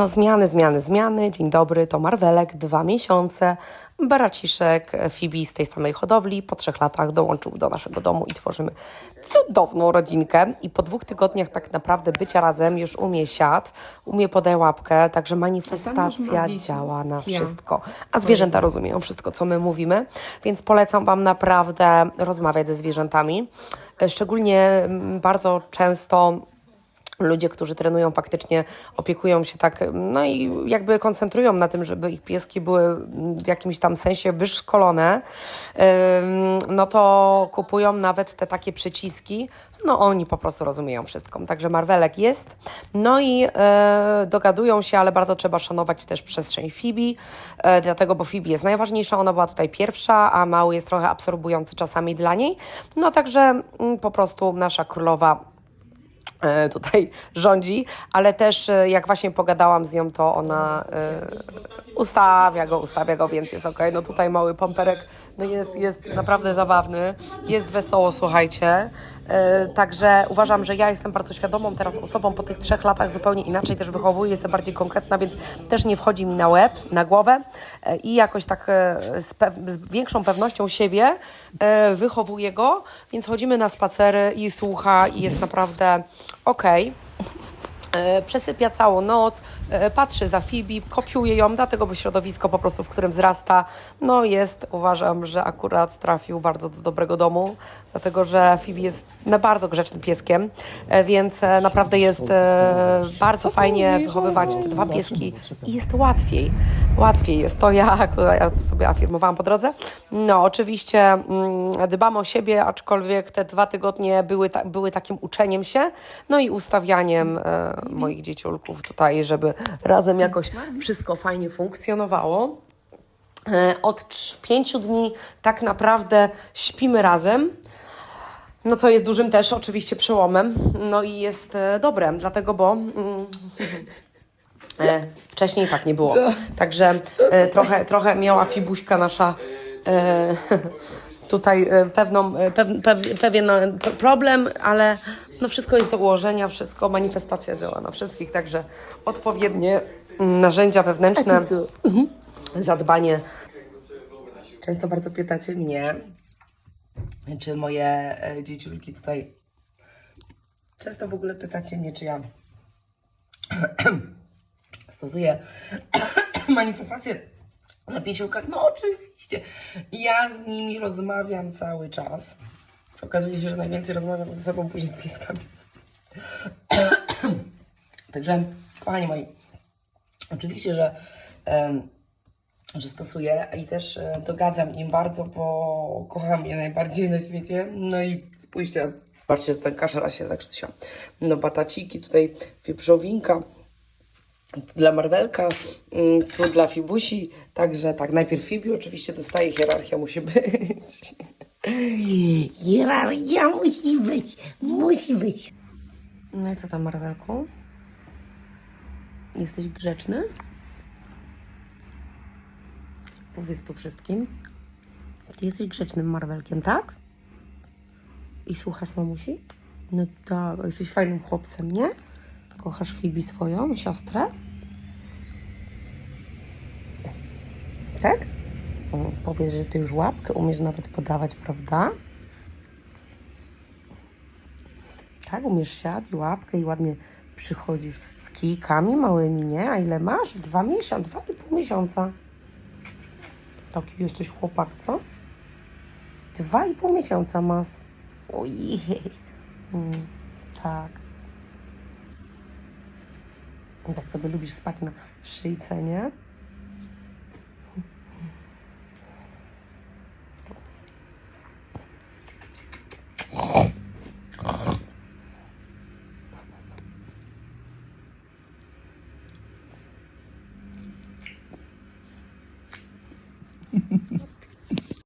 No zmiany, zmiany, zmiany. Dzień dobry, to Marvelek, dwa miesiące. Baraciszek, Fibi z tej samej hodowli, po trzech latach dołączył do naszego domu i tworzymy cudowną rodzinkę. I po dwóch tygodniach tak naprawdę bycia razem już umie siad, umie podaj łapkę, także manifestacja działa na wszystko. A zwierzęta rozumieją wszystko, co my mówimy, więc polecam Wam naprawdę rozmawiać ze zwierzętami. E, Szczególnie mm, bardzo często ludzie, którzy trenują, faktycznie opiekują się tak, no i jakby koncentrują na tym, żeby ich pieski były w jakimś tam sensie wyszkolone, no to kupują nawet te takie przyciski. No oni po prostu rozumieją wszystko. Także Marvelek jest. No i e, dogadują się, ale bardzo trzeba szanować też przestrzeń Fibi, e, dlatego, bo Fibi jest najważniejsza, ona była tutaj pierwsza, a mały jest trochę absorbujący czasami dla niej. No także mm, po prostu nasza królowa tutaj rządzi, ale też e, jak właśnie pogadałam z nią, to ona e, ustawia go, ustawia go, więc jest okej. No tutaj mały pomperek no jest, jest naprawdę zabawny, jest wesoło, słuchajcie. E, Także uważam, że ja jestem bardzo świadomą teraz osobą po tych trzech latach zupełnie inaczej też wychowuję, jestem bardziej konkretna, więc też nie wchodzi mi na łeb, na głowę e, i jakoś tak e, z, z większą pewnością siebie wychowuję go, więc chodzimy na spacery i słucha i jest naprawdę okej. E, Przesypia całą noc, e, patrzy za Fibi, kopiuje ją, dlatego bo środowisko po prostu, w którym wzrasta, no jest, uważam, że akurat trafił bardzo do dobrego domu, dlatego że Fibi jest bardzo grzecznym pieskiem, e, więc naprawdę jest bardzo fajnie wychowywać te dwa pieski i jest łatwiej. Łatwiej jest to, ja, akurat sobie afirmowałam po drodze. No, oczywiście mm, dbam o siebie, aczkolwiek te dwa tygodnie były, były takim uczeniem się, no i ustawianiem moich dzieciulków tutaj, żeby razem jakoś wszystko fajnie funkcjonowało. E, Od pięciu dni tak naprawdę śpimy razem. No co jest dużym też oczywiście przełomem. No i jest e, dobre, dlatego bo mm, e, wcześniej tak nie było. Także e, trochę, trochę miała fibuśka nasza e, tutaj e, pewną, e, pew, pew, pewien e, problem, ale no wszystko jest do ułożenia, wszystko, manifestacja działa na wszystkich, także odpowiednie mm, narzędzia wewnętrzne, Mhm. zadbanie. Często bardzo pytacie mnie, czy moje dzieciulki tutaj. Często w ogóle pytacie mnie, czy ja stosuję manifestację na piesiłkach. No oczywiście. Ja z nimi rozmawiam cały czas. Okazuje się, że najwięcej rozmawiam ze sobą później z pieskami. Także, kochani moi, oczywiście, że, em, że stosuję i też e, dogadzam im bardzo, bo kocham je najbardziej na świecie. No i spójrzcie, patrzcie, ten kaszela się zakrztusiła. No bataciki, tutaj wieprzowinka, dla Marvelka, mm, tu dla Fibusi, także tak, najpierw Fibi oczywiście dostaje, hierarchia musi być. Hierarchia musi być, musi być. No i co tam, Marvelku? Jesteś grzeczny? Powiedz tu wszystkim. Ty jesteś grzecznym Marvelkiem, tak? I słuchasz mamusi? No tak, jesteś fajnym chłopcem, nie? Kochasz Fibi swoją siostrę? Tak? Powiedz, że ty już łapkę umiesz nawet podawać, prawda? Tak, umiesz siad i łapkę i ładnie przychodzisz z kijkami małymi, nie? A ile masz? Dwa miesiące, dwa i pół miesiąca. Taki jesteś chłopak, co? Dwa i pół miesiąca masz. Ojej. Mm, tak. Tak sobie lubisz spać na szyjce, nie?